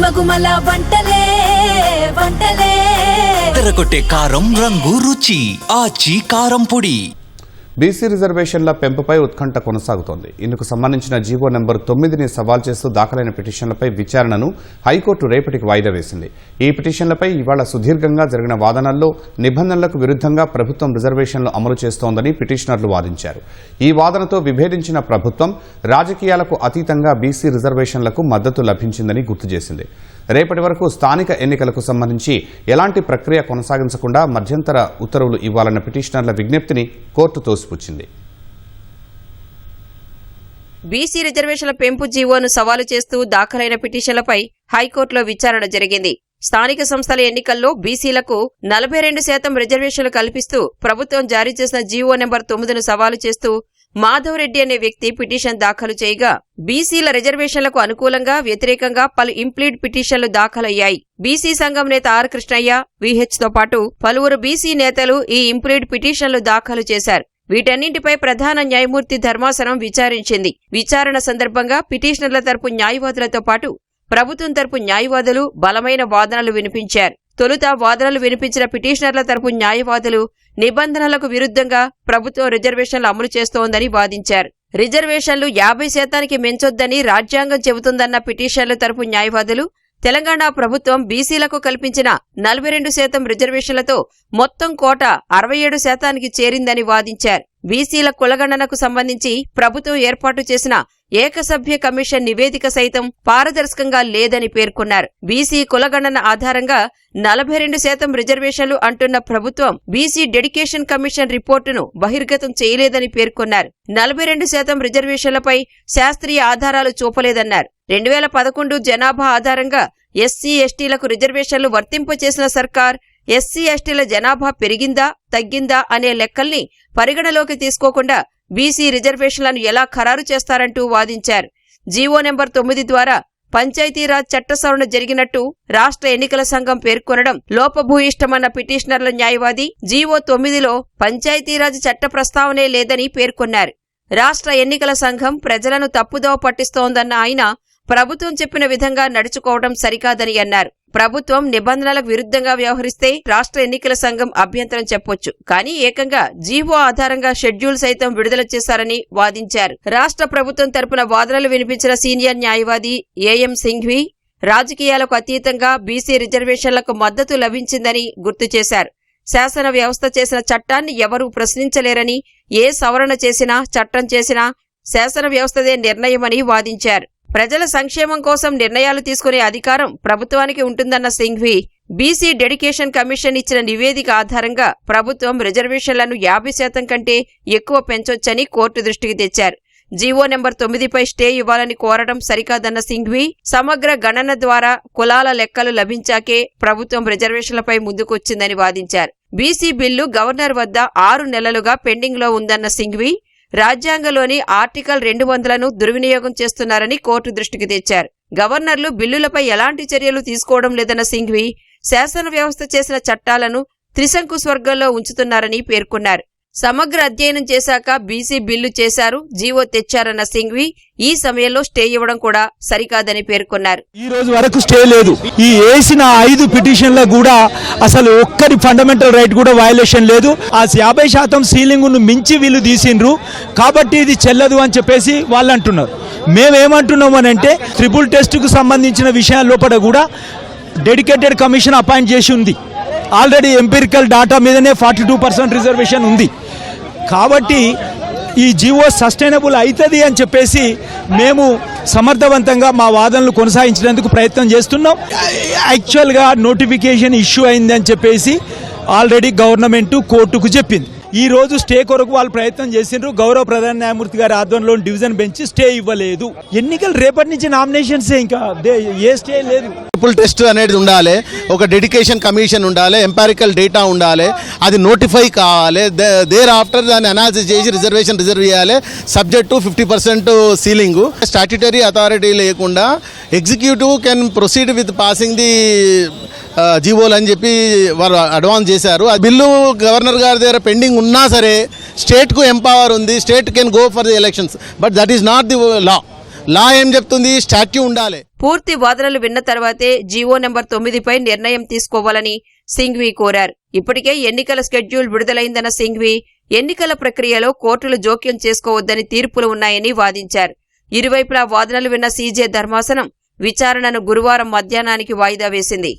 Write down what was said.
గుమగుమల వంటలే వంటలే. తెరకొట్టే కారం రంగు రుచి ఆచి కారం పొడి. బీసీ రిజర్వేషన్ల పెంపుపై ఉత్కంఠ కొనసాగుతోంది. ఇందుకు సంబంధించిన జీవో నెంబర్ తొమ్మిదిని సవాల్ చేస్తూ దాఖలైన పిటిషన్లపై విచారణను హైకోర్టు రేపటికి వాయిదా వేసింది. ఈ పిటిషన్లపై ఇవాళ సుదీర్ఘంగా జరిగిన వాదనల్లో నిబంధనలకు విరుద్ధంగా ప్రభుత్వం రిజర్వేషన్లు అమలు చేస్తోందని పిటిషనర్లు వాదించారు. ఈ వాదనతో విభేదించిన ప్రభుత్వం రాజకీయాలకు అతీతంగా బీసీ రిజర్వేషన్లకు మద్దతు లభించిందని గుర్తు చేసింది. రేపటి వరకు స్థానిక ఎన్నికలకు సంబంధించి ఎలాంటి ప్రక్రియ కొనసాగించకుండా మధ్యంతర ఉత్తర్వులు ఇవ్వాలన్న పిటిషనర్ల విజ్ఞప్తిని కోర్టు తోసిపుచ్చింది. బీసీ రిజర్వేషన్ల పెంపు జీవోను సవాలు చేస్తూ దాఖలైన పిటిషన్లపై హైకోర్టులో విచారణ జరిగింది. స్థానిక సంస్థల ఎన్నికల్లో బీసీలకు నలభై రెండు శాతం రిజర్వేషన్లు కల్పిస్తూ ప్రభుత్వం జారీ చేసిన జీవో నెంబర్ తొమ్మిదిను సవాలు చేస్తూ మాధవరెడ్డి అనే వ్యక్తి పిటిషన్ దాఖలు చేయగా బీసీల రిజర్వేషన్లకు అనుకూలంగా వ్యతిరేకంగా పలు ఇంప్లీడ్ పిటిషన్లు దాఖలయ్యాయి. బీసీ సంఘం నేత ఆర్ కృష్ణయ్య విహెచ్తో పాటు పలువురు బీసీ నేతలు ఈ ఇంప్లీడ్ పిటిషన్లు దాఖలు చేశారు. వీటన్నింటిపై ప్రధాన న్యాయమూర్తి ధర్మాసనం విచారించింది. విచారణ సందర్భంగా పిటిషనర్ల తరపు న్యాయవాదులతో పాటు ప్రభుత్వం తరపు న్యాయవాదులు బలమైన వాదనలు వినిపించారు. తొలుత వాదనలు వినిపించిన పిటిషనర్ల తరపు న్యాయవాదులు నిబంధనలకు విరుద్ధంగా ప్రభుత్వం రిజర్వేషన్లు అమలు చేస్తోందని వాదించారు. రిజర్వేషన్లు యాభై శాతానికి మించొద్దని రాజ్యాంగం చెబుతుందన్న పిటిషన్ల తరపు న్యాయవాదులు తెలంగాణ ప్రభుత్వం బీసీలకు కల్పించిన నలభై రెండు శాతం రిజర్వేషన్లతో మొత్తం కోట అరవై ఏడు శాతానికి చేరిందని వాదించారు. బీసీల కులగణనకు సంబంధించి ప్రభుత్వం ఏర్పాటు చేసిన ఏకసభ్య కమిషన్ నివేదిక సైతం పారదర్శకంగా లేదని పేర్కొన్నారు. బీసీ కులగణన ఆధారంగా నలభై రెండు శాతం రిజర్వేషన్లు అంటున్న ప్రభుత్వం బీసీ డెడికేషన్ కమిషన్ రిపోర్టును బహిర్గతం చేయలేదని పేర్కొన్నారు. నలభై రెండు శాతం రిజర్వేషన్లపై శాస్త్రీయ ఆధారాలు చూపలేదన్నారు. రెండు వేల పదకొండు జనాభా ఆధారంగా ఎస్సీ ఎస్టీలకు రిజర్వేషన్లు వర్తింపచేసిన సర్కార్ ఎస్సీ ఎస్టీల జనాభా పెరిగిందా తగ్గిందా అనే లెక్కల్ని పరిగణలోకి తీసుకోకుండా బీసీ రిజర్వేషన్లను ఎలా ఖరారు చేస్తారంటూ వాదించారు. జీవో నెంబర్ తొమ్మిది ద్వారా పంచాయతీరాజ్ చట్ట సవరణ జరిగినట్టు రాష్ట్ర ఎన్నికల సంఘం పేర్కొనడం లోపభూయిష్టమన్న పిటిషనర్ల న్యాయవాది జీవో తొమ్మిదిలో పంచాయతీరాజ్ చట్ట ప్రస్తావనే లేదని పేర్కొన్నారు. రాష్ట్ర ఎన్నికల సంఘం ప్రజలను తప్పుదోవ పట్టిస్తోందన్న ఆయన ప్రభుత్వం చెప్పిన విధంగా నడుచుకోవడం సరికాదని అన్నారు. ప్రభుత్వం నిబంధనలకు విరుద్ధంగా వ్యవహరిస్తే రాష్ట్ర ఎన్నికల సంఘం అభ్యంతరం చెప్పొచ్చు. కానీ ఏకంగా జీవో ఆధారంగా షెడ్యూల్ సైతం విడుదల చేశారని వాదించారు. రాష్ట్ర ప్రభుత్వం తరపున వాదనలు వినిపించిన సీనియర్ న్యాయవాది ఏఎం సింఘ్వి రాజకీయాలకు అతీతంగా బీసీ రిజర్వేషన్లకు మద్దతు లభించిందని గుర్తు చేశారు. శాసన వ్యవస్థ చేసిన చట్టాన్ని ఎవరూ ప్రశ్నించలేరని ఏ సవరణ చేసినా చట్టం చేసినా శాసన వ్యవస్థదే నిర్ణయమని వాదించారు. ప్రజల సంక్షేమం కోసం నిర్ణయాలు తీసుకునే అధికారం ప్రభుత్వానికి ఉంటుందన్న సింఘ్వి బీసీ డెడికేషన్ కమిషన్ ఇచ్చిన నివేదిక ఆధారంగా ప్రభుత్వం రిజర్వేషన్లను యాభై శాతం కంటే ఎక్కువ పెంచొచ్చని కోర్టు దృష్టికి తెచ్చారు. జీవో నెంబర్ తొమ్మిదిపై స్టే ఇవ్వాలని కోరడం సరికాదన్న సింఘ్వి సమగ్ర గణన ద్వారా కులాల లెక్కలు లభించాకే ప్రభుత్వం రిజర్వేషన్లపై ముందుకొచ్చిందని వాదించారు. బీసీ బిల్లు గవర్నర్ వద్ద ఆరు నెలలుగా పెండింగ్లో ఉందన్న సింఘ్వి రాజ్యాంగంలోని ఆర్టికల్ రెండు వందలను దుర్వినియోగం చేస్తున్నారని కోర్టు దృష్టికి తెచ్చారు. గవర్నర్లు బిల్లులపై ఎలాంటి చర్యలు తీసుకోవడం లేదన్న సింఘ్వి శాసన వ్యవస్థ చేసిన చట్టాలను త్రిశంకు స్వర్గంలో ఉంచుతున్నారని పేర్కొన్నారు. సమగ్ర అధ్యయనం చేశాక బీసీ బిల్లు చేశారు జీవో తెచ్చారన్న సింఘ్వి ఈ సమయంలో స్టే ఇవ్వడం కూడా సరికాదని పేర్కొన్నారు. ఈ రోజు వరకు స్టే లేదు. ఈ వేసిన ఐదు పిటిషన్ల కూడా అసలు ఒక్కరి ఫండమెంటల్ రైట్ కూడా వయలేషన్ లేదు. ఆ యాభై శాతం సీలింగ్ను మించి వీళ్ళు తీసిండ్రు. కాబట్టి ఇది చెల్లదు అని చెప్పేసి వాళ్ళు అంటున్నారు. మేమేమంటున్నాం అని అంటే ట్రిపుల్ టెస్ట్కు సంబంధించిన విషయాల లోపల కూడా డెడికేటెడ్ కమిషన్ అపాయింట్ చేసి ఉంది. ఆల్రెడీ ఎంపిరికల్ డాటా మీదనే ఫార్టీ టూ పర్సెంట్ రిజర్వేషన్ ఉంది. కాబట్టి ఈ జీవో సస్టైనబుల్ అవుతుంది అని చెప్పేసి మేము సమర్థవంతంగా మా వాదనలు కొనసాగించడానికి ప్రయత్నం చేస్తున్నాం. యాక్చువల్గా నోటిఫికేషన్ ఇష్యూ అయింది అని చెప్పేసి ఆల్రెడీ గవర్నమెంట్ కోర్టుకు చెప్పింది. ఈ రోజు స్టే కొరకు వాళ్ళు ప్రయత్నం చేసిండ్రు. గౌరవ ప్రధాన న్యాయమూర్తి గారి ఆధ్వర్యంలో డివిజన్ బెంచ్ స్టే ఇవ్వలేదు. ఎన్నికలు రేపటి నుంచి నామినేషన్స్ ఇంకా. దే- ఏ స్టే లేదు. ట్రిపుల్ టెస్ట్ అనేది ఉండాలి. ఒక డెడికేషన్ కమిషన్ ఉండాలి. ఎంపారికల్ డేటా ఉండాలి. అది నోటిఫై కావాలి. దేర్ ఆఫ్టర్ దాన్ని అనాలిసిస్ చేసి రిజర్వేషన్ రిజర్వ్ చేయాలి. Subject fifty percent ceiling statutory authority లేకుండా executive can proceed with passing the జీవోలు అని చెప్పి వారు అడ్వాన్స్ చేశారు. ఆ బిల్లు గవర్నర్ గారి దగ్గర పెండింగ్ ఉన్నా సరే స్టేట్కు ఎంపవర్ ఉంది state can go for the elections. But that is not the law. Law ఏం చెప్తుంది? స్టాట్యూ ఉండాలి. పూర్తి వాదనలు విన్న తర్వాతే జీవో నెంబర్ తొమ్మిదిపై నిర్ణయం తీసుకోవాలని సింఘ్వి కోరారు. ఇప్పటికే ఎన్నికల షెడ్యూల్ విడుదలైందన్న సింఘ్వి ఎన్నికల ప్రక్రియలో కోర్టులు జోక్యం చేసుకోవద్దని తీర్పులు ఉన్నాయని వాదించారు. ఇరువైపులా వాదనలు విన్న సీజే ధర్మాసనం విచారణను గురువారం మధ్యాహ్నానికి వాయిదా వేసింది.